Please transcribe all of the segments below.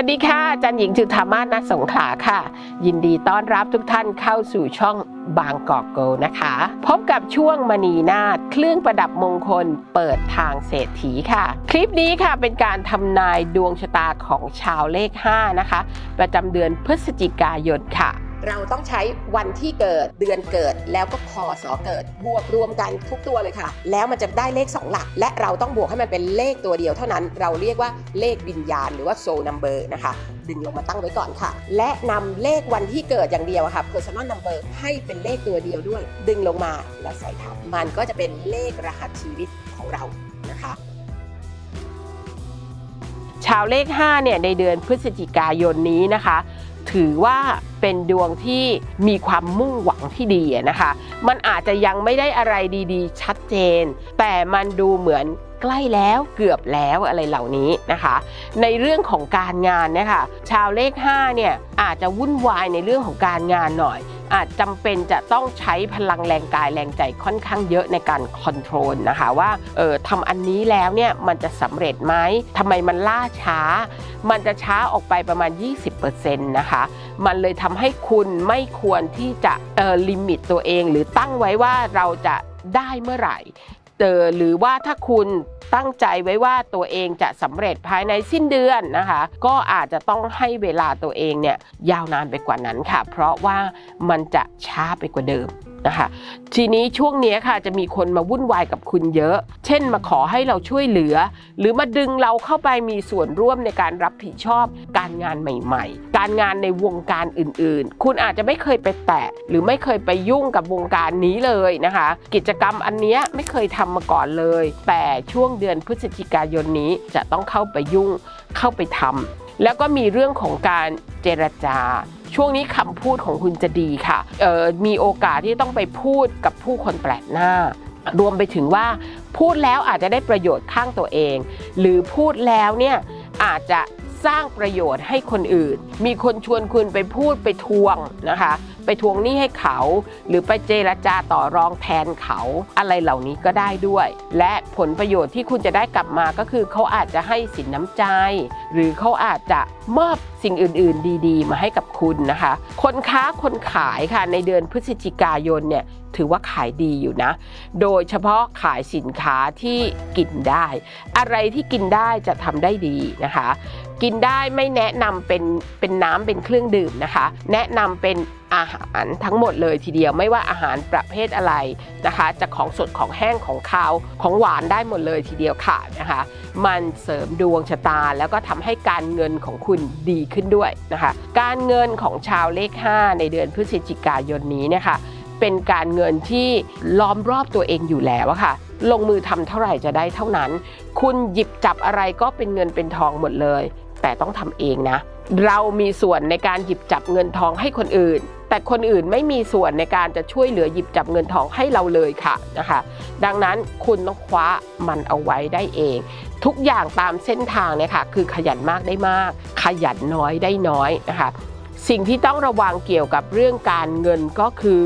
วัสดีค่ะจันหญิงจุธามาศนักสงขลาค่ะ ยินดีต้อนรับทุกท่านเข้าสู่ช่องบางกอกโกนะคะ พบกับช่วงมณีนาฏเครื่องประดับมงคลเปิดทางเศรษฐีค่ะ คลิปนี้ค่ะเป็นการทำนายดวงชะตาของชาวเลข 5 นะคะ ประจำเดือนพฤศจิกายนค่ะ เราต้องใช้วันที่เกิดเดือนเกิด แล้วก็พศเกิด บวกรวมกันทุกตัวเลยค่ะ แล้วมันจะได้เลข 2 หลัก และเราต้องบวกให้มันเป็นเลขตัวเดียวเท่านั้น เราเรียกว่าเลขวิญญาณหรือว่า soul number นะคะ ดึงลงมาตั้งไว้ก่อนค่ะ และนำเลขวันที่เกิดอย่างเดียวอะค่ะ personal number ให้เป็นเลขตัวเดียวด้วย ดึงลงมาแล้วใส่ทับมันก็จะเป็นเลขรหัสชีวิตของเรานะคะชาวเลข 5 เนี่ยในเดือนพฤศจิกายนนี้นะคะ ถือว่า เป็นดวงที่มีความมุ่งหวังที่ดีนะคะ มันอาจจะยังไม่ได้อะไรดีๆ ชัดเจน แต่มันดูเหมือนใกล้แล้วเกือบแล้วอะไรเหล่านี้นะคะ ในเรื่องของการงานนะคะชาวเลข5เนี่ยอาจจะวุ่นวายในเรื่องของการงานหน่อย อาจจำเป็นจะต้องใช้พลังแรงกายแรงใจค่อนข้างเยอะในการคอนโทรลนะคะว่าเออทำอันนี้แล้วเนี่ยมันจะสำเร็จไหมทำไมมันล่าช้า มันจะช้าออกไปประมาณ 20%นะคะมันเลยทำให้คุณไม่ควรที่จะเออลิมิตตัวเอง หรือตั้งไว้ว่าเราจะได้เมื่อไหร่ หรือว่าถ้าคุณตั้งใจไว้ว่าตัวเองจะสำเร็จภายในสิ้นเดือนนะคะ ก็อาจจะต้องให้เวลาตัวเองเนี่ยยาวนานไปกว่านั้นค่ะ เพราะว่ามันจะช้าไปกว่าเดิม นะคะทีนี้ช่วงนี้ค่ะจะมีคนมาวุ่นวายกับคุณเยอะ เช่นมาขอให้เราช่วยเหลือ หรือมาดึงเราเข้าไปมีส่วนร่วมในการรับผิดชอบการงานใหม่ๆ การงานในวงการอื่นๆ คุณอาจจะไม่เคยไปแตะ หรือไม่เคยไปยุ่งกับวงการนี้เลยนะคะ กิจกรรมอันนี้ไม่เคยทำมาก่อนเลย แต่ช่วงเดือนพฤศจิกายนนี้จะต้องเข้าไปยุ่งเข้าไปทำแล้วก็มีเรื่องของการเจรจา ช่วงนี้คำพูดของคุณจะดีค่ะมีโอกาสที่ต้องไปพูดกับผู้คนแปลกหน้า รวมไปถึงว่าพูดแล้วอาจจะได้ประโยชน์ข้างตัวเอง หรือพูดแล้วเนี่ยอาจจะสร้างประโยชน์ให้คนอื่น มีคนชวนคุณไปพูดไปทวงนะคะ ไปทวงหนี้ให้เขา หรือไปเจรจาต่อรองแทนเขาอะไรเหล่านี้ก็ได้ด้วย และผลประโยชน์ที่คุณจะได้กลับมาก็คือเขาอาจจะให้สินน้ำใจ หรือเขาอาจจะมอบสิ่งอื่น ๆ ดี ๆ มาให้กับคุณนะคะ คนค้าคนขายค่ะในเดือนพฤศจิกายนเนี่ยถือว่าขายดีอยู่นะ โดยเฉพาะขายสินค้าที่กินได้ อะไรที่กินได้จะทำได้ดีนะคะ กินได้ไม่แนะนำเป็นเป็นน้ำเป็นเครื่องดื่มนะคะ แนะนำเป็นอาหารทั้งหมดเลยทีเดียวไม่ว่าอาหารประเภทอะไรนะคะจะของสดของแห้งของคาวของหวานได้หมดเลยทีเดียวค่ะนะคะ มันเสริมดวงชะตา แล้วก็ทำให้การเงินของคุณดีขึ้นด้วยนะคะ การเงินของชาวเลข 5 ในเดือนพฤศจิกายนนี้เนี่ยค่ะเป็นการเงินที่ล้อมรอบตัวเองอยู่แล้วค่ะ ลงมือทำเท่าไหร่จะได้เท่านั้น คุณหยิบจับอะไรก็เป็นเงินเป็นทองหมดเลย แต่ต้องทำเองนะ เรามีส่วนในการหยิบจับเงินทองให้คนอื่น แต่คนอื่นไม่มีส่วนในการจะช่วยเหลือหยิบจับเงินทองให้เราเลยค่ะนะคะ ดังนั้นคุณต้องคว้ามันเอาไว้ได้เอง ทุกอย่างตามเส้นทางเนี่ยค่ะคือขยันมากได้มาก ขยันน้อยได้น้อยนะคะ สิ่งที่ต้องระวังเกี่ยวกับเรื่องการเงินก็คือ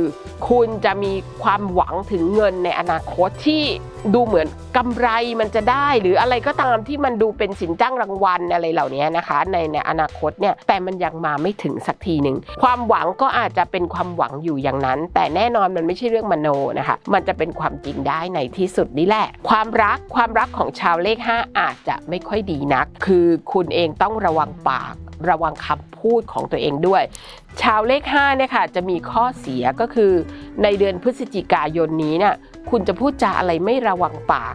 คุณจะมีความหวังถึงเงินในอนาคตที่ดูเหมือนกำไรมันจะได้ หรืออะไรก็ตามที่มันดูเป็นสินจ้างรางวัลอะไรเหล่านี้นะคะ ในในอนาคตเนี่ยแต่มันยังมาไม่ถึงสักทีหนึ่งความหวังก็อาจจะเป็นความหวังอยู่อย่างนั้น แต่แน่นอนมันไม่ใช่เรื่องมโนนะคะ มันจะเป็นความจริงได้ในที่สุดนี่แหละ ความรักความรักของชาวเลข 5 อาจจะไม่ค่อยดีนัก คือคุณเองต้องระวังปาก ระวังคำพูดของตัวเองด้วย ชาวเลข5เนี่ยค่ะจะมีข้อเสียก็คือ ในเดือนพฤศจิกายนนี้เนี่ยคุณจะพูดจาอะไรไม่ระวังปาก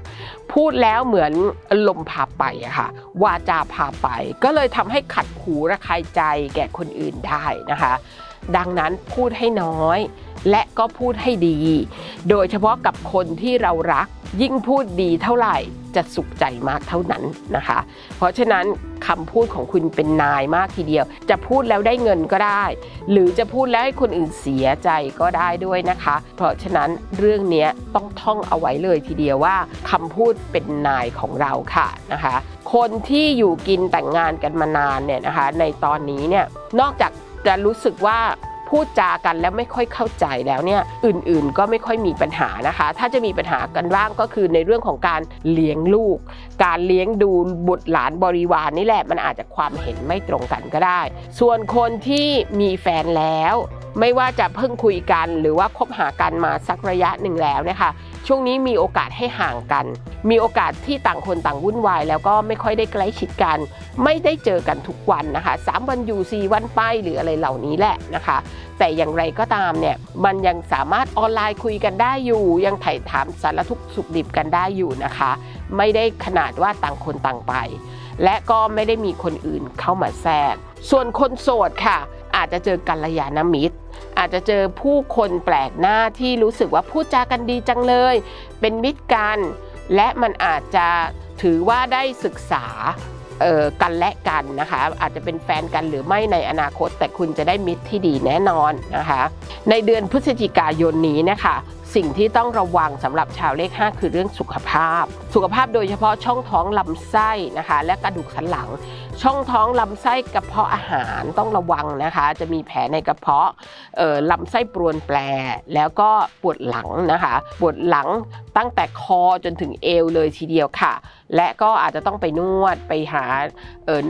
พูดแล้วเหมือนลมพาไปอะค่ะ วาจาพาไป ก็เลยทำให้ขัดหูระคายใจแก่คนอื่นได้นะคะ ดังนั้นพูดให้น้อย และก็พูดให้ดี โดยเฉพาะกับคนที่เรารัก ยิ่งพูดดีเท่าไหร่จะสุขใจมากเท่านั้นนะคะ เพราะฉะนั้นคำพูดของคุณเป็นนายมากทีเดียว จะพูดแล้วได้เงินก็ได้ หรือจะพูดแล้วให้คนอื่นเสียใจก็ได้ด้วยนะคะ เพราะฉะนั้นเรื่องนี้ต้องท่องเอาไว้เลยทีเดียวว่าคำพูดเป็นนายของเราค่ะนะคะ คนที่อยู่กินแต่งงานกันมานานเนี่ยนะคะ ในตอนนี้เนี่ยนอกจากจะรู้สึกว่า พูดจากันแล้วไม่ค่อยเข้าใจแล้วเนี่ยอื่นๆก็ไม่ค่อยมีปัญหานะคะ ถ้าจะมีปัญหากันบ้างก็คือในเรื่องของการเลี้ยงลูก การเลี้ยงดูบุตรหลานบริวารนี่แหละมันอาจจะความเห็นไม่ตรงกันก็ได้ ส่วนคนที่มีแฟนแล้ว ไม่ว่าจะเพิ่งคุยกันหรือว่าคบหากันมาสักระยะหนึ่งแล้วนะคะ ช่วงนี้มีโอกาสให้ห่างกัน มีโอกาสที่ต่างคนต่างวุ่นวาย แล้วก็ไม่ค่อยได้ใกล้ชิดกัน ไม่ได้เจอกันทุกวันนะคะสามวันอยู่ 4 วันไปหรืออะไรเหล่านี้แหละนะคะ แต่อย่างไรก็ตามเนี่ยมันยังสามารถออนไลน์คุยกันได้อยู่ ยังถ่ายถามสารทุกสุขดิบกันได้อยู่นะคะ ไม่ได้ขนาดว่าต่างคนต่างไป และก็ไม่ได้มีคนอื่นเข้ามาแทรกส่วนคนโสดค่ะ อาจจะเจอกัลยาณมิตร อาจจะเจอผู้คนแปลกหน้าที่รู้สึกว่าพูดจากันดีจังเลย เป็นมิตรกัน และมันอาจจะถือว่าได้ศึกษาออกันและกันนะคะ อาจจะเป็นแฟนกันหรือไม่ในอนาคต แต่คุณจะได้มิตรที่ดีแน่นอนนะคะ ในเดือนพฤศจิกายนนี้นะคะ สิ่งที่ต้องระวังสำหรับชาวเลข 5 คือเรื่องสุขภาพ สุขภาพโดยเฉพาะช่องท้องลำไส้นะคะ และกระดูกสันหลัง ช่องท้องลำไส้กระเพาะอาหารต้องระวังนะคะ จะมีแผลในกระเพาะลำไส้ปรวนแปรแล้วก็ปวดหลังนะคะปวดหลังตั้งแต่คอจนถึงเอวเลยทีเดียวค่ะ และก็อาจจะต้องไปนวดไปหา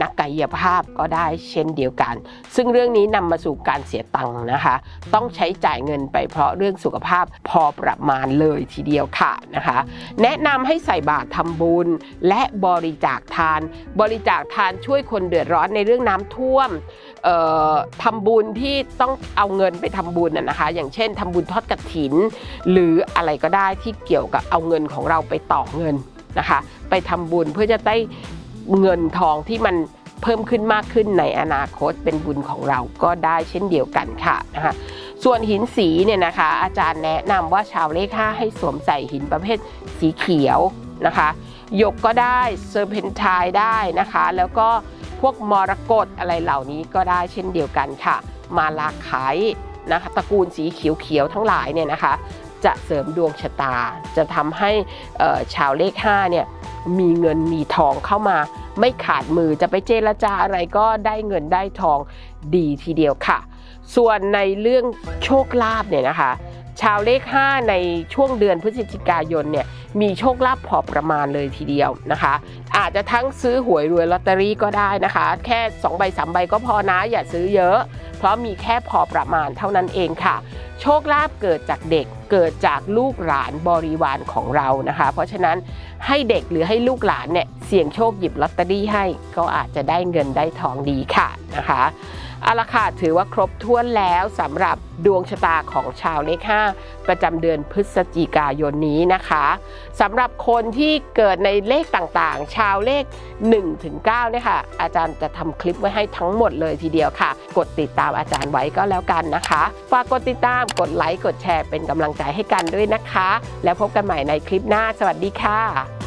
นักกายภาพก็ได้เช่นเดียวกัน ซึ่งเรื่องนี้นำมาสู่การเสียตังค์นะคะ ต้องใช้จ่ายเงินไปเพราะเรื่องสุขภาพพอประมาณเลยทีเดียวค่ะนะคะ แนะนำให้ใส่บาตรทำบุญและบริจาคทาน บริจาคทานช่วยคนเดือดร้อนในเรื่องน้ำท่วมเอ่อทำบุญที่ต้องเอาเงินไปทำบุญนะคะ อย่างเช่นทำบุญทอดกระถิน หรืออะไรก็ได้ที่เกี่ยวกับเอาเงินของเราไปต่อเงินนะคะ ไปทำบุญเพื่อจะได้เงินทองที่มันเพิ่มขึ้นมากขึ้นในอนาคตเป็นบุญของเราก็ได้เช่นเดียวกันค่ะนะคะส่วนหินสีเนี่ยนะคะ อาจารย์แนะนำว่าชาวเลข5ให้สวมใส่หินประเภทสีเขียว นะคะหยกก็ได้เซอร์เพนทายได้นะคะ แล้วก็พวกมรกตอะไรเหล่านี้ก็ได้เช่นเดียวกันค่ะ มาลาไขนะคะตระกูลสีเขียวๆทั้งหลายเนี่ยนะคะ จะเสริมดวงชะตา จะทำให้ชาวเลข5เนี่ยมีเงินมีทองเข้ามา ไม่ขาดมือจะไปเจรจาอะไรก็ได้เงินได้ทองดีทีเดียวค่ะ ส่วนในเรื่องโชคลาภเนี่ยนะคะ ชาวเลข 5 ในช่วงเดือนพฤศจิกายนเนี่ยมีโชคลาภพอประมาณเลยทีเดียวนะคะ อาจจะทั้งซื้อหวยรวยลอตเตอรี่ก็ได้นะคะ แค่2ใบ3ใบก็พอนะอย่าซื้อเยอะ เพราะมีแค่พอประมาณเท่านั้นเองค่ะ โชคลาภเกิดจากเด็กเกิดจากลูกหลานบริวารของเรานะคะ เพราะฉะนั้นให้เด็กหรือให้ลูกหลานเนี่ยเสี่ยงโชคหยิบลอตเตอรี่ให้ก็อาจจะได้เงินได้ทองดีค่ะนะคะ เอาละค่ะถือว่าครบถ้วนแล้วสำหรับดวงชะตาของชาวเลข5ประจำเดือนพฤศจิกายนนี้นะคะสำหรับคนที่เกิดในเลขต่างๆ ชาวเลข1ถึง9เนี่ยค่ะอาจารย์จะทำคลิปไว้ให้ทั้งหมดเลยทีเดียวค่ะ กดติดตามอาจารย์ไว้ก็แล้วกันนะคะฝากกดติดตามกดไลค์กดแชร์เป็นกำลังใจให้กันด้วยนะคะ แล้วพบกันใหม่ในคลิปหน้า สวัสดีค่ะ